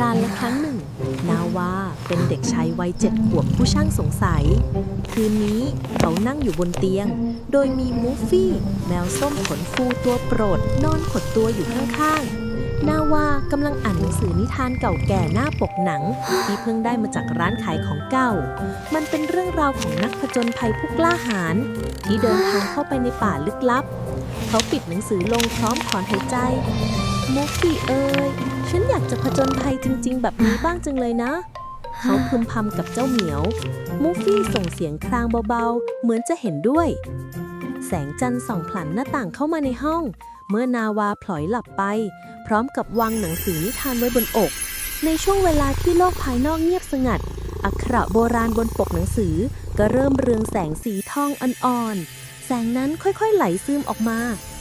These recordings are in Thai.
การละครั้งหนึ่ง นาวาเป็นเด็กชายวัยเจ็ดขวบผู้ช่างสงสัย คืนนี้เขานั่งอยู่บนเตียง โดยมีมูฟฟี่ แมวส้มขนฟูตัวโปรด นอนขดตัวอยู่ข้างๆ นาวากำลังอ่านหนังสือนิทานเก่าแก่หน้าปกหนัง ที่เพิ่งได้มาจากร้านขายของเก่า มันเป็นเรื่องราวของนักผจญภัยผู้กล้าหาญที่เดินทางเข้าไปในป่าลึกลับ เขาปิดหนังสือลงพร้อมถอนหายใจมูฟฟี่เอ้ย ฉันอยากจะผจญภัยจริง ๆ แบบนี้บ้างจังเลยนะ เขาพึมพำกับเจ้าเหมียว มูฟี่ส่งเสียงครางเบาๆ เหมือนจะเห็นด้วย แสงจันทร์ส่องผลันหน้าต่างเข้ามาในห้อง เมื่อนาวาพลอยหลับไป พร้อมกับวางหนังสือนิทานไว้บนอก ในช่วงเวลาที่โลกภายนอกเงียบสงัด อักขระโบราณบนปกหนังสือ ก็เริ่มเรืองแสงสีทองอ่อนๆ แสงนั้นค่อยๆ ไหลซึมออกมา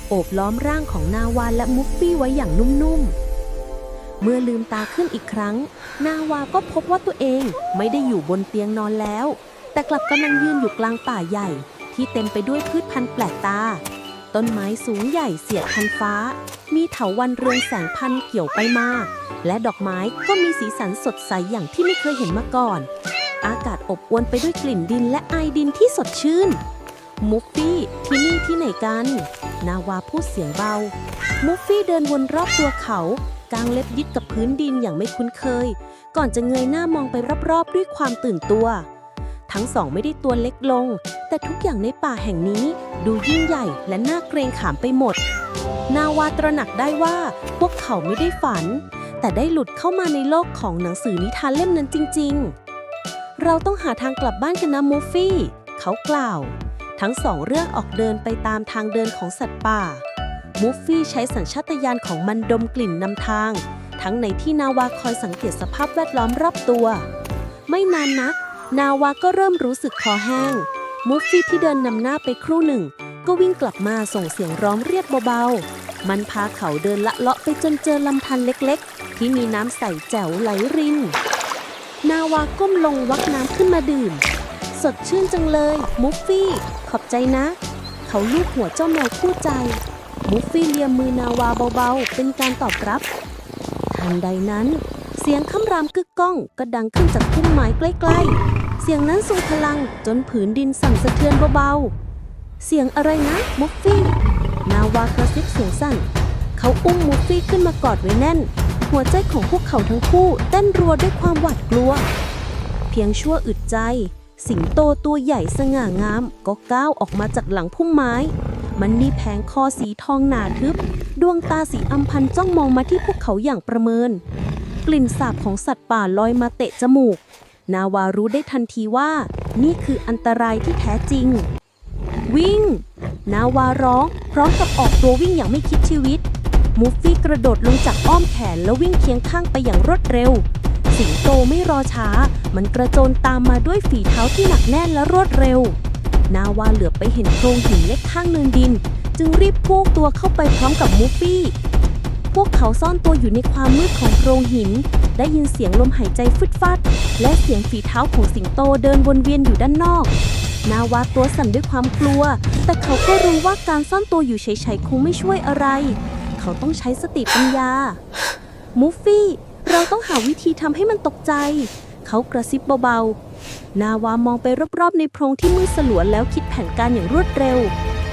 โอบล้อมร่างของนาวาและมุฟฟี่ไว้อย่างนุ่มๆ เมื่อลืมตาขึ้นอีกครั้ง นาวาก็พบว่าตัวเองไม่ได้อยู่บนเตียงนอนแล้ว แต่กลับกำลังยืนอยู่กลางป่าใหญ่ ที่เต็มไปด้วยพืชพันธุ์แปลกตา ต้นไม้สูงใหญ่เสียดพันฟ้า มีเถาวันเรืองแสงพันเกี่ยวไปมาและดอกไม้ก็มีสีสันสดใสอย่างที่ไม่เคยเห็นมาก่อน อากาศอบอวลไปด้วยกลิ่นดินและไอดินที่สดชื่น มุฟฟี่ที่นี่ที่ไหนกัน นาวาพูดเสียงเบา มุฟฟี่เดินวนรอบตัวเขา กางเล็บยึดกับพื้นดินอย่างไม่คุ้นเคย ก่อนจะเงยหน้ามองไปรอบๆ ด้วยความตื่นตัว ทั้งสองไม่ได้ตัวเล็กลง แต่ทุกอย่างในป่าแห่งนี้ดูยิ่งใหญ่และน่าเกรงขามไปหมด นาวาตระหนักได้ว่าพวกเขาไม่ได้ฝัน แต่ได้หลุดเข้ามาในโลกของหนังสือนิทานเล่มนั้นจริง ๆ เราต้องหาทางกลับบ้านกันนะมูฟฟี่ เขากล่าว ทั้งสองเรื่องออกเดินไปตามทางเดินของสัตว์ป่า มูฟฟี่ใช้สัญชาตญาณของมันดมกลิ่นนำทาง ทั้งในที่นาวาคอยสังเกตสภาพแวดล้อมรอบตัว ไม่นานนัก นาวาก็เริ่มรู้สึกคอแห้ง มูฟฟี่ที่เดินนำหน้าไปครู่หนึ่ง ก็วิ่งกลับมาส่งเสียงร้องเรียกเบาๆ มันพาเขาเดินละเลาะไปจนเจอลำธารเล็กๆ ที่มีน้ำใสแจ๋วไหลริน นาวาก้มลงวักน้ำขึ้นมาดื่ม สดชื่นจังเลยมุฟฟี่ ขอบใจนะ เขาลูบหัวเจ้าแมวคู่ใจ มุฟฟี่เลียมมือนาวาเบาๆ เป็นการตอบรับ ทันใดนั้น เสียงคำรามกึกก้องก็ดังขึ้นจากพุ่มไม้ใกล้ๆ เสียงนั้นทรงพลังจนผืนดินสั่นสะเทือนเบาๆ เสียงอะไรนะมุฟฟี่ นาวากระซิบเสียงสั่น เขาอุ้มมุฟฟี่ขึ้นมากอดไว้แน่น หัวใจของพวกเขาทั้งคู่เต้นรัวด้วยความหวาดกลัว เพียงชั่วอึดใจ สิงโตตัวใหญ่สง่างามก็ก้าวออกมาจากหลังพุ่มไม้ มันมีแผงคอสีทองหนาทึบ ดวงตาสีอำพันจ้องมองมาที่พวกเขาอย่างประเมิน กลิ่นสาบของสัตว์ป่าลอยมาเตะจมูก นาวารู้ได้ทันทีว่า นี่คืออันตรายที่แท้จริง วิ่ง นาวาร้องพร้อมกับออกตัววิ่งอย่างไม่คิดชีวิต มูฟฟี่กระโดดลงจากอ้อมแขนแล้ววิ่งเคียงข้างไปอย่างรวดเร็ว สิงโตไม่รอช้า มันกระโจนตามมาด้วยฝีเท้าที่หนักแน่นและรวดเร็ว นาวาเหลือบไปเห็นโพรงหินเล็กข้างเนินดิน จึงรีบพุ่งตัวเข้าไปพร้อมกับมูฟี่ พวกเขาซ่อนตัวอยู่ในความมืดของโพรงหิน ได้ยินเสียงลมหายใจฟึดฟัด และเสียงฝีเท้าของสิงโตเดินวนเวียนอยู่ด้านนอกนาวาตัวสั่นด้วยความกลัว แต่เขาก็รู้ว่าการซ่อนตัวอยู่เฉยๆคงไม่ช่วยอะไร เขาต้องใช้สติปัญญา มูฟฟี่ เราต้องหาวิธีทำให้มันตกใจ เขากระซิบเบาๆ นาวามองไปรอบๆ ในโพรงที่มืดสลัวแล้วคิดแผนการอย่างรวดเร็ว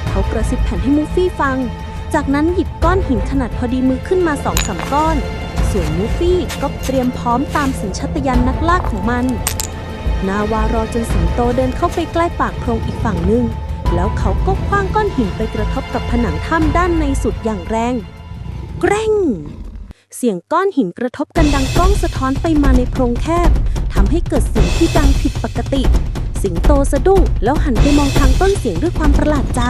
เขากระซิบแผนให้มูฟี่ฟัง จากนั้นหยิบก้อนหินขนาดพอดีมือขึ้นมาสองสามก้อน ส่วนมูฟี่ก็เตรียมพร้อมตามสัญชาตญาณนักล่าของมัน นาวารอจนสิงโตเดินเข้าไปใกล้ปากโพรงอีกฝั่งหนึ่งแล้วเขาก็คว้างก้อนหินไปกระทบกับผนังถ้ำด้านในสุดอย่างแรง แกร่ง เสียงก้อนหินกระทบกันดังก้องสะท้อนไปมาในโพรงแคบำให้เกิดเสียงที่ดังผิดปกติ สิงโตสะดุ้งแล้วหันไปมองทางต้นเสียงด้วยความประหลาดใจ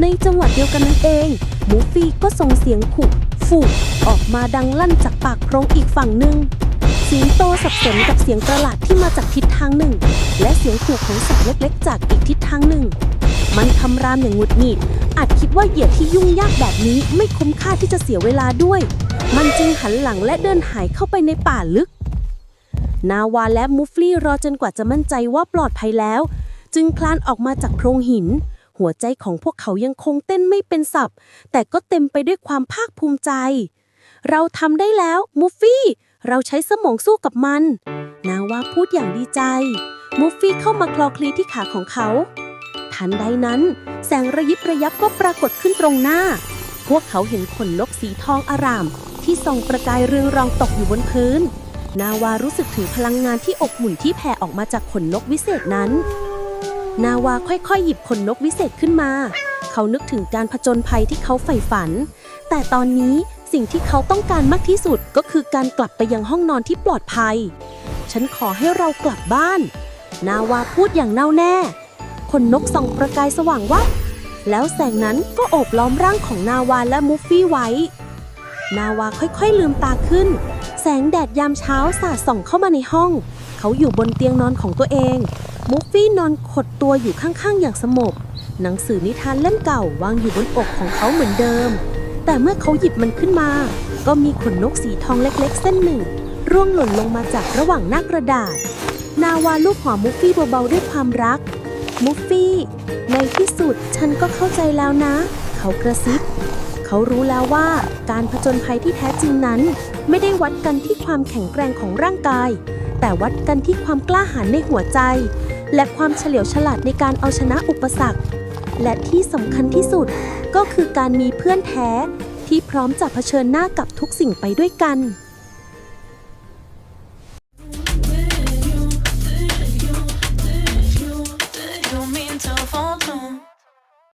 ในจังหวะเดียวกันนั้นเองมูฟี่ก็ส่งเสียงขุฝูออกมาดังลั่นจากปากโพรงอีกฝั่งหนึ่งสิงโตสับสนกับเสียงประหลาดที่มาจากทิศทางหนึ่ง และเสียงขู่ของสัตว์เล็กๆ จากอีกทิศทางหนึ่ง มันคำรามอย่างหงุดหงิดอาจคิดว่าเหยื่อที่ยุ่งยากแบบนี้ไม่คุ้มค่าที่จะเสียเวลาด้วย มันจึงหันหลังและเดินหายเข้าไปในป่าลึก นาวาและมูฟลี่รอจนกว่าจะมั่นใจว่าปลอดภัยแล้ว จึงคลานออกมาจากโพรงหิน หัวใจของพวกเขายังคงเต้นไม่เป็นสับ แต่ก็เต็มไปด้วยความภาคภูมิใจ เราทำได้แล้วมูฟฟี่ เราใช้สมองสู้กับมัน นาวาพูดอย่างดีใจมูฟฟี่เข้ามาคลอคลีที่ขาของเขา ทันใดนั้น แสงระยิบระยับก็ปรากฏขึ้นตรงหน้า พวกเขาเห็นขนนกสีทองอาราม ที่ส่องประกายเรืองรองตกอยู่บนพื้น นาวารู้สึกถึงพลังงานที่อบอุ่นที่แผ่ออกมาจากขนนกวิเศษนั้น นาวาค่อยๆ หยิบขนนกวิเศษขึ้นมา เขานึกถึงการผจญภัยที่เขาใฝ่ฝัน แต่ตอนนี้สิ่งที่เขาต้องการมากที่สุดก็คือการกลับไปยังห้องนอนที่ปลอดภัย ฉันขอให้เรากลับบ้าน นาวาพูดอย่างแน่วแน่ ขนนกส่องประกายสว่างวับแล้วแสงนั้นก็โอบล้อมร่างของนาวาและมุฟฟี่ไว้ นาวาค่อยๆลืมตาขึ้น สงแดดยามเช้าสาดส่องเข้ามาในห้อง เขาอยู่บนเตียงนอนของตัวเองมุฟฟี่นอนขดตัวอยู่ข้างๆ อย่างสงบหนังสือนิทานเล่มเก่าวางอยู่บนอกของเขาเหมือนเดิม แต่เมื่อเขาหยิบมันขึ้นมา ก็มีขนนกสีทองเล็กๆ เส้นหนึ่ง ร่วงหล่นลงมาจากระหว่างหน้ากระดาษ นาวาลูบหัวมุฟฟี่เบาๆด้วยความรัก มุฟฟี่ ในที่สุดฉันก็เข้าใจแล้วนะ เขากระซิบ เขารู้แล้วว่าการผจญภัยที่แท้จริงนั้น ไม่ได้วัดกันที่ความแข็งแกร่งของร่างกาย แต่วัดกันที่ความกล้าหาญในหัวใจ และความเฉลียวฉลาดในการเอาชนะอุปสรรค และที่สำคัญที่สุดก็คือการมีเพื่อนแท้ที่พร้อมจะเผชิญหน้ากับทุกสิ่งไปด้วยกัน